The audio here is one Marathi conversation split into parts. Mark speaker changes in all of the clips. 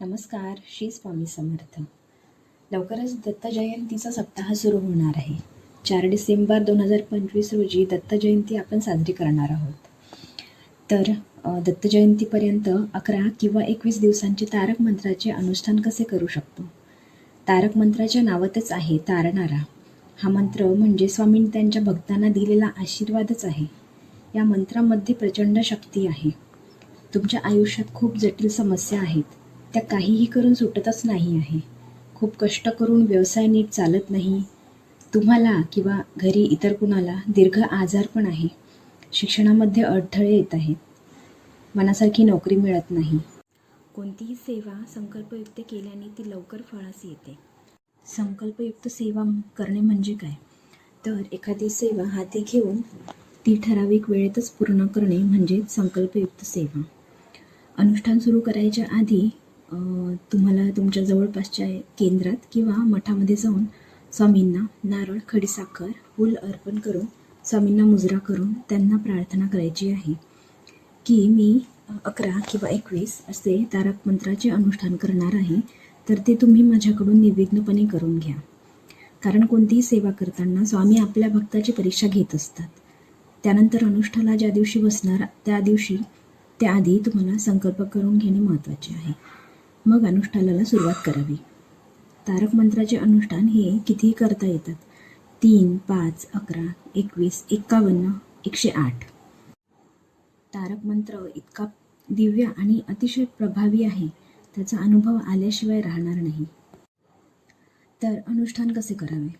Speaker 1: नमस्कार श्री स्वामी समर्थ. लवकरच दत्त जयंतीचा सप्ताह सुरू होणार आहे. चार डिसेंबर दोन हजार पंचवीस रोजी दत्त जयंती आपण साजरी करणार आहोत. तर दत्त जयंतीपर्यंत अकरा किंवा एकवीस दिवसांचे तारक मंत्राचे अनुष्ठान कसे करू शकतो? तारक मंत्राच्या नावातच आहे तारणारा. हा मंत्र म्हणजे स्वामींनी त्यांच्या भक्तांना दिलेला आशीर्वादच आहे. या मंत्रामध्ये प्रचंड शक्ती आहे. तुमच्या आयुष्यात खूप जटिल समस्या आहेत. त्या काहीही करून सुटतच नाही आहे. खूप कष्ट करून व्यवसाय नीट चालत नाही. तुम्हाला किंवा घरी इतर कुणाला दीर्घ आजार पण आहे. शिक्षणामध्ये अडथळे येत आहेत. मनासारखी नोकरी मिळत नाही. कोणतीही सेवा संकल्पयुक्त केल्याने ती लवकर फळास येते. संकल्पयुक्त सेवा करणे म्हणजे काय? तर एखादी सेवा हाती घेऊन ती ठराविक वेळेतच पूर्ण करणे म्हणजे संकल्पयुक्त सेवा. अनुष्ठान सुरू करायच्या आधी तुम्हाला तुमच्या जवळपासच्या केंद्रात किंवा मठामध्ये जाऊन स्वामींना नारळ खडीसाखर फूल अर्पण करून स्वामींना मुजरा करून त्यांना प्रार्थना करायची आहे की मी अकरा किंवा एकवीस असे तारक मंत्राचे अनुष्ठान करणार आहे तर ते तुम्ही माझ्याकडून निर्विघ्नपणे करून घ्या. कारण कोणतीही सेवा करताना स्वामी आपल्या भक्ताची परीक्षा घेत असतात. त्यानंतर अनुष्ठाला ज्या दिवशी बसणार त्या दिवशी त्याआधी तुम्हाला संकल्प करून घेणे महत्त्वाचे आहे. मग अनुष्ठानाला सुरुवात करावी. तारक मंत्राचे अनुष्ठान हे कितीही करता येतात. तीन पाच अकरा एकवीस एक्कावन्न एकशे आठ. तारक मंत्र इतका दिव्य आणि अतिशय प्रभावी आहे. त्याचा अनुभव आल्याशिवाय राहणार नाही. तर अनुष्ठान कसे करावे?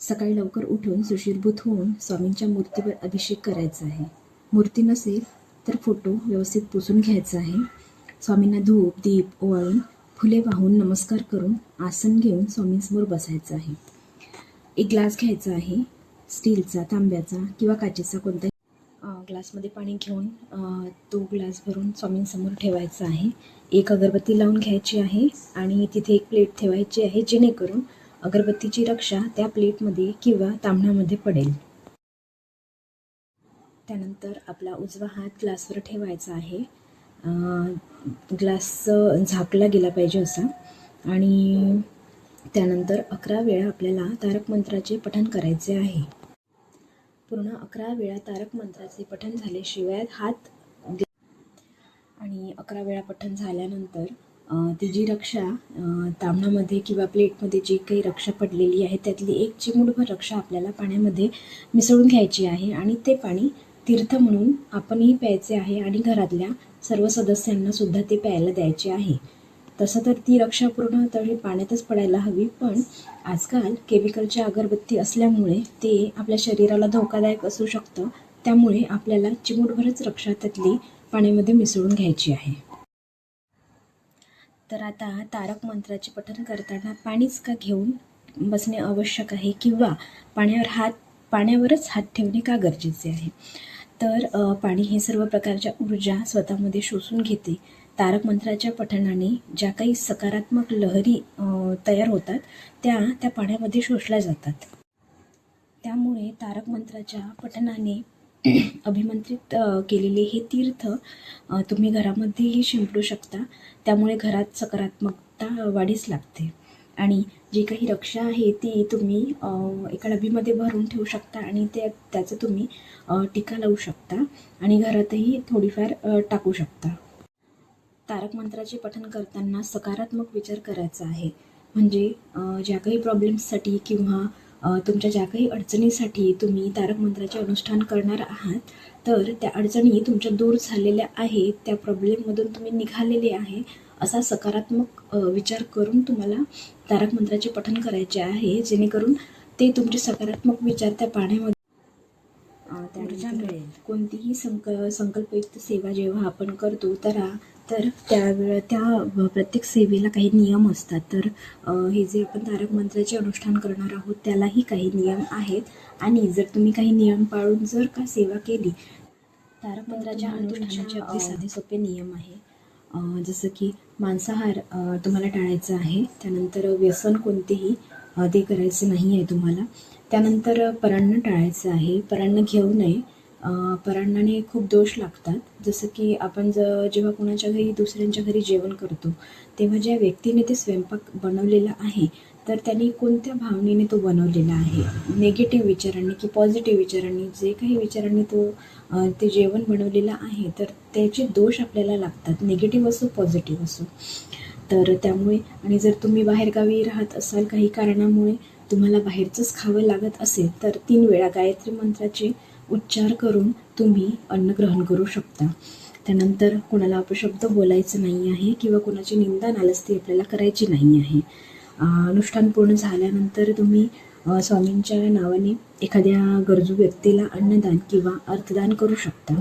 Speaker 1: सकाळी लवकर उठून सुशीरभूत होऊन स्वामींच्या मूर्तीवर अभिषेक करायचा आहे. मूर्ती नसेल तर फोटो व्यवस्थित पुसून घ्यायचा आहे. स्वामींना धूप दीप ओवाळून फुले वाहून नमस्कार करून आसन घेऊन स्वामींसमोर बसायचं आहे. एक ग्लास घ्यायचा आहे स्टीलचा तांब्याचा किंवा काचेचा कोणता ग्लासमध्ये पाणी घेऊन तो ग्लास भरून स्वामींसमोर ठेवायचा आहे. एक अगरबत्ती लावून घ्यायची आहे आणि तिथे एक प्लेट ठेवायची आहे जेणेकरून अगरबत्तीची रक्षा त्या प्लेटमध्ये किंवा तांबण्यामध्ये पडेल. त्यानंतर आपला उजवा हात ग्लासवर ठेवायचा आहे. ग्लास झाकला गेला पाहिजे असा. आणि त्यानंतर अकरा वेळा आपल्याला तारक मंत्राचे पठण करायचे आहे. पूर्ण अकरा वेळा तारक मंत्राचे पठण झाल्याशिवाय हात आणि अकरा वेळा पठण झाल्यानंतर ती जी रक्षा तांबणामध्ये किंवा प्लेटमध्ये जी काही रक्षा पडलेली आहे त्यातली एक चिमुटभर रक्षा आपल्याला पाण्यामध्ये मिसळून घ्यायची आहे. आणि ते पाणी तीर्थ म्हणून आपणही प्यायचे आहे आणि घरातल्या सर्व सदस्यांना सुद्धा ते प्यायला द्यायचे आहे. तसं तर ती रक्षा पूर्ण तळी पाण्यातच पडायला हवी पण आजकाल केमिकलच्या अगरबत्ती असल्यामुळे ते आपल्या शरीराला धोकादायक असू शकतं. त्यामुळे आपल्याला चिमूटभरच रक्षा त्यातली पाण्यामध्ये मिसळून घ्यायची आहे. तर आता तारक मंत्राचे पठण करताना पाणीच का घेऊन बसणे आवश्यक आहे किंवा पाण्यावर हात पाण्यावरच हात ठेवणे का गरजेचे आहे? तर पाणी हे सर्व प्रकारच्या ऊर्जा स्वतःमध्ये शोषून घेते. तारक मंत्राच्या पठणाने ज्या काही सकारात्मक लहरी तयार होतात त्या त्या पाण्यामध्ये शोषल्या जातात. त्यामुळे तारक मंत्राच्या पठणाने अभिमंत्रित केलेले हे तीर्थ तुम्ही घरामध्येही शिंपडू शकता. त्यामुळे घरात सकारात्मकता वाढीस लागते. आणि जी काही रक्षा आहे ती तुम्ही एका डबीमध्ये भरून ठेवू शकता आणि त्या त्याचं तुम्ही टीका लावू शकता आणि घरातही थोडीफार टाकू शकता. तारक मंत्राचे पठण करताना सकारात्मक विचार करायचा आहे. म्हणजे ज्या काही प्रॉब्लेम्ससाठी किंवा तुमच्या ज्या काही अडचणीसाठी तुम्ही तारक मंत्राचे अनुष्ठान करणार आहात तर त्या अडचणी तुमच्या दूर झालेल्या आहेत त्या प्रॉब्लेममधून तुम्ही निघालेले आहे असा सकारात्मक विचार करून तुम्हाला तारक मंत्राचे पठण करायचे आहे जेणेकरून ते तुमचे सकारात्मक विचार त्या पाण्यामध्ये कोणतीही संक संकल्पयुक्त सेवा जेव्हा आपण करतो तर तर त्यावेळे त्या प्रत्येक सेवेला काही नियम असतात. तर हे जे आपण तारक मंत्राचे अनुष्ठान करणार आहोत त्यालाही काही नियम आहेत. आणि जर तुम्ही काही नियम पाळून जर का सेवा केली तारक मंत्राच्या अनुष्ठानाचे अगदी साधे सोपे नियम आहे. जसं की मांसाहार तुम्हाला टाळायचा आहे. त्यानंतर व्यसन कोणतेही ते करायचे नाही आहे तुम्हाला. त्यानंतर परान्न टाळायचं आहे. परान्न घेऊ नये. परांनाने खूप दोष लागतात. जसं की आपण ज जेव्हा कोणाच्या घरी दुसऱ्यांच्या घरी जेवण करतो तेव्हा ज्या व्यक्तीने ते स्वयंपाक बनवलेला आहे तर त्यांनी कोणत्या भावनेने तो बनवलेला आहे? निगेटिव्ह विचारांनी की पॉझिटिव्ह विचारांनी? जे काही विचारांनी तो ते जेवण बनवलेलं आहे तर त्याचे दोष आपल्याला लागतात. निगेटिव्ह असो पॉझिटिव्ह असो. तर त्यामुळे आणि जर तुम्ही बाहेरगावी राहत असाल काही कारणामुळे तुम्हाला बाहेरचंच खावं लागत असेल तर तीन वेळा गायत्री मंत्राचे उच्चार करून तुम्ही अन्न ग्रहण करू शकता. त्यानंतर कोणाला अपशब्द बोलायचं नाही आहे किंवा कोणाची निंदा नालस्ती आपल्याला करायची नाही आहे. अनुष्ठान पूर्ण झाल्यानंतर तुम्ही स्वामींच्या नावाने एखाद्या गरजू व्यक्तीला अन्नदान किंवा अर्थदान करू शकता.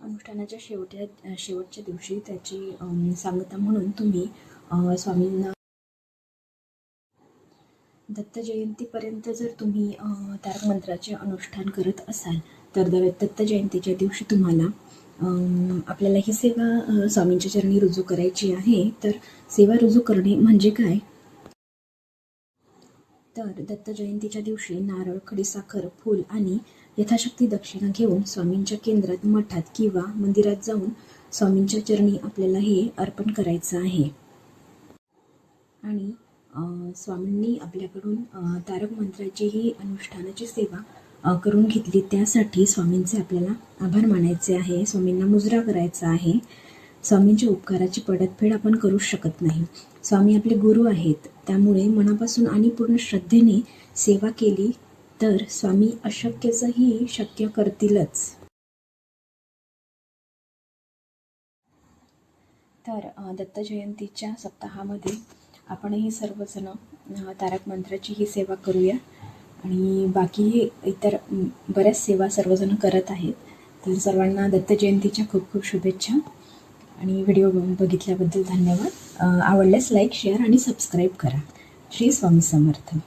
Speaker 1: अनुष्ठानाच्या शेवट्या शेवटच्या दिवशी त्याची सांगता म्हणून तुम्ही स्वामींना दत्त जयंतीपर्यंत जर तुम्ही तारक मंत्राचे अनुष्ठान करत असाल तर दर दत्त जयंतीच्या दिवशी तुम्हाला आपल्याला ही सेवा स्वामींच्या चरणी रुजू करायची आहे. तर सेवा रुजू करणे म्हणजे काय? तर दत्त जयंतीच्या दिवशी नारळ खडीसाखर फूल आणि यथाशक्ती दक्षिणा घेऊन स्वामींच्या केंद्रात मठात किंवा मंदिरात जाऊन स्वामींच्या चरणी आपल्याला हे अर्पण करायचं आहे. आणि स्वामींनी आपल्याकडून तारक मंत्राची ही अनुष्ठानाची सेवा करून घेतली. त्यासाठी स्वामींचे आपल्याला आभार मानायचे आहे. स्वामींना मुजरा करायचा आहे. स्वामींच्या उपकाराची पडतफेड आपण करू शकत नाही. स्वामी आपले गुरु आहेत. त्यामुळे मनापासून आणि पूर्ण श्रद्धेने सेवा केली तर स्वामी अशक्यचंही शक्य करतीलच. तर दत्त जयंतीच्या सप्ताहामध्ये आपणही सर्वजण तारक मंत्राची ही सेवा करूया. आणि बाकी इतर बऱ्याच सेवा सर्वजण करत आहेत. तर सर्वांना दत्त जयंतीच्या खूप खूप शुभेच्छा. आणि व्हिडिओ बघितल्याबद्दल धन्यवाद. आवडल्यास लाईक शेअर आणि सबस्क्राईब करा. श्री स्वामी समर्थ.